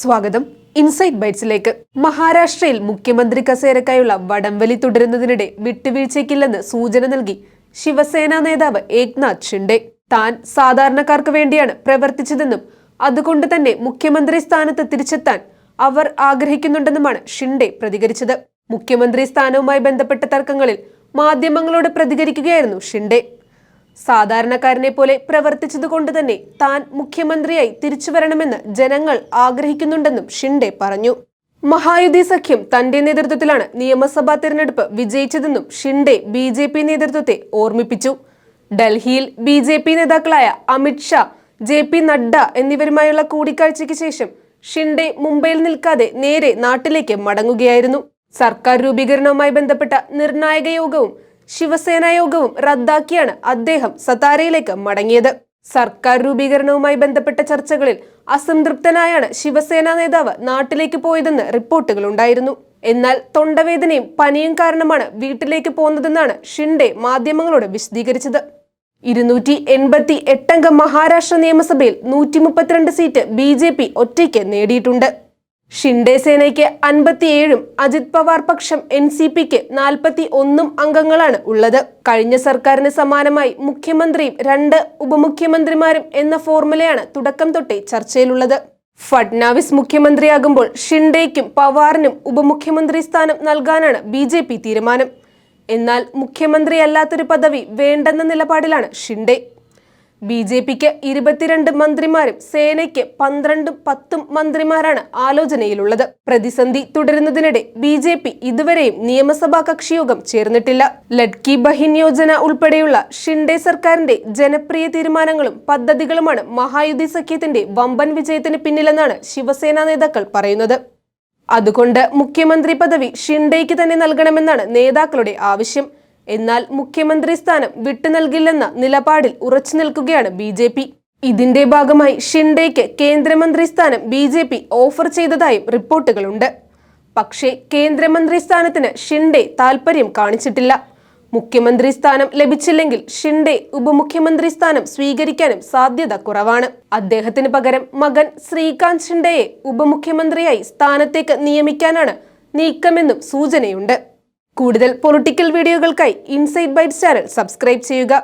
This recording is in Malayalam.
സ്വാഗതം. ഇൻസൈറ്റ് ബൈറ്റ്സിലേക്ക് മഹാരാഷ്ട്രയിൽ മുഖ്യമന്ത്രി കസേരക്കായുള്ള വടംവലി തുടരുന്നതിനിടെ വിട്ടുവീഴ്ചയ്ക്കില്ലെന്ന് സൂചന നൽകി ശിവസേന നേതാവ് ഏക്നാഥ് ഷിൻഡെ താൻ സാധാരണക്കാർക്ക് വേണ്ടിയാണ് പ്രവർത്തിച്ചതെന്നും അതുകൊണ്ട് തന്നെ മുഖ്യമന്ത്രി സ്ഥാനത്ത് തിരിച്ചെത്താൻ അവർ ആഗ്രഹിക്കുന്നുണ്ടെന്നുമാണ് ഷിൻഡെ പ്രതികരിച്ചത്. മുഖ്യമന്ത്രി സ്ഥാനവുമായി ബന്ധപ്പെട്ട തർക്കങ്ങളിൽ മാധ്യമങ്ങളോട് പ്രതികരിക്കുകയായിരുന്നു ഷിൻഡെ സാധാരണക്കാരനെ പോലെ പ്രവർത്തിച്ചതുകൊണ്ട് തന്നെ താൻ മുഖ്യമന്ത്രിയായി തിരിച്ചു വരണമെന്ന് ജനങ്ങൾ ആഗ്രഹിക്കുന്നുണ്ടെന്നും ഷിൻഡെ പറഞ്ഞു. മഹായുതി സഖ്യം തന്റെ നേതൃത്വത്തിലാണ് നിയമസഭാ തിരഞ്ഞെടുപ്പ് വിജയിച്ചതെന്നും ഷിൻഡെ ബി ജെ പി നേതൃത്വത്തെ ഓർമ്മിപ്പിച്ചു. ഡൽഹിയിൽ ബി ജെ പി നേതാക്കളായ അമിത് ഷാ ജെ പി നഡ്ഡ എന്നിവരുമായുള്ള കൂടിക്കാഴ്ചയ്ക്ക് ശേഷം ഷിൻഡെ മുംബൈയിൽ നിൽക്കാതെ നേരെ നാട്ടിലേക്ക് മടങ്ങുകയായിരുന്നു. സർക്കാർ രൂപീകരണവുമായി ബന്ധപ്പെട്ട നിർണായക യോഗവും ശിവസേന യോഗവും റദ്ദാക്കിയാണ് അദ്ദേഹം സതാരയിലേക്ക് മടങ്ങിയത്. സർക്കാർ രൂപീകരണവുമായി ബന്ധപ്പെട്ട ചർച്ചകളിൽ അസംതൃപ്തനായാണ് ശിവസേന നേതാവ് നാട്ടിലേക്ക് പോയതെന്ന് റിപ്പോർട്ടുകൾ ഉണ്ടായിരുന്നു. എന്നാൽ തൊണ്ടവേദനയും പനിയും കാരണമാണ് വീട്ടിലേക്ക് പോകുന്നതെന്നാണ് ഷിൻഡെ മാധ്യമങ്ങളോട് വിശദീകരിച്ചത്. ഇരുന്നൂറ്റി എൺപത്തി എട്ടംഗ മഹാരാഷ്ട്ര നിയമസഭയിൽ നൂറ്റി മുപ്പത്തിരണ്ട് സീറ്റ് ബി ജെ പി ഒറ്റയ്ക്ക് നേടിയിട്ടുണ്ട്. ഷിൻഡെ സേനയ്ക്ക് അൻപത്തിയേഴും അജിത് പവാർ പക്ഷം എൻ സി പിക്ക് നാൽപ്പത്തി ഒന്നും അംഗങ്ങളാണ് ഉള്ളത്. കഴിഞ്ഞ സർക്കാരിന് സമാനമായി മുഖ്യമന്ത്രിയും രണ്ട് ഉപമുഖ്യമന്ത്രിമാരും എന്ന ഫോർമുലയാണ് തുടക്കം തൊട്ടേ ചർച്ചയിലുള്ളത്. ഫഡ്നാവിസ് മുഖ്യമന്ത്രിയാകുമ്പോൾ ഷിൻഡേക്കും പവാറിനും ഉപമുഖ്യമന്ത്രി സ്ഥാനം നൽകാനാണ് ബി ജെ പി തീരുമാനം. എന്നാൽ മുഖ്യമന്ത്രിയല്ലാത്തൊരു പദവി വേണ്ടെന്ന നിലപാടിലാണ് ഷിൻഡെ. ബി ജെ പിക്ക് ഇരുപത്തിരണ്ട് മന്ത്രിമാരും സേനയ്ക്ക് പന്ത്രണ്ടും പത്തും മന്ത്രിമാരാണ് ആലോചനയിലുള്ളത്. പ്രതിസന്ധി തുടരുന്നതിനിടെ ബി ജെ പി ഇതുവരെയും നിയമസഭാ കക്ഷിയോഗം ചേർന്നിട്ടില്ല. ലഡ്കി ബഹിൻ യോജന ഉൾപ്പെടെയുള്ള ഷിൻഡെ സർക്കാരിന്റെ ജനപ്രിയ തീരുമാനങ്ങളും പദ്ധതികളുമാണ് മഹായുതി സഖ്യത്തിന്റെ വമ്പൻ വിജയത്തിന് പിന്നിലെന്നാണ് ശിവസേന നേതാക്കൾ പറയുന്നത്. അതുകൊണ്ട് മുഖ്യമന്ത്രി പദവി ഷിൻഡേക്ക് തന്നെ നൽകണമെന്നാണ് നേതാക്കളുടെ ആവശ്യം. എന്നാൽ മുഖ്യമന്ത്രി സ്ഥാനം വിട്ടു നൽകില്ലെന്ന നിലപാടിൽ ഉറച്ചു നിൽക്കുകയാണ് ബി ജെ പി. ഇതിന്റെ ഭാഗമായി ഷിൻഡേക്ക് കേന്ദ്രമന്ത്രി സ്ഥാനം ബി ജെ പി ഓഫർ ചെയ്തതായും റിപ്പോർട്ടുകളുണ്ട്. പക്ഷേ കേന്ദ്രമന്ത്രി സ്ഥാനത്തിന് ഷിൻഡെ താൽപര്യം കാണിച്ചിട്ടില്ല. മുഖ്യമന്ത്രി സ്ഥാനം ലഭിച്ചില്ലെങ്കിൽ ഷിൻഡെ ഉപമുഖ്യമന്ത്രി സ്ഥാനം സ്വീകരിക്കാനും സാധ്യത കുറവാണ്. അദ്ദേഹത്തിന് പകരം മകൻ ശ്രീകാന്ത് ഷിൻഡെയെ ഉപമുഖ്യമന്ത്രിയായി സ്ഥാനത്തേക്ക് നിയമിക്കാനാണ് നീക്കമെന്നും സൂചനയുണ്ട്. കൂടുതൽ പൊളിറ്റിക്കൽ വീഡിയോകൾക്കായി ഇൻസൈറ്റ് ബൈറ്റ്സ് ചാനൽ സബ്സ്ക്രൈബ് ചെയ്യുക.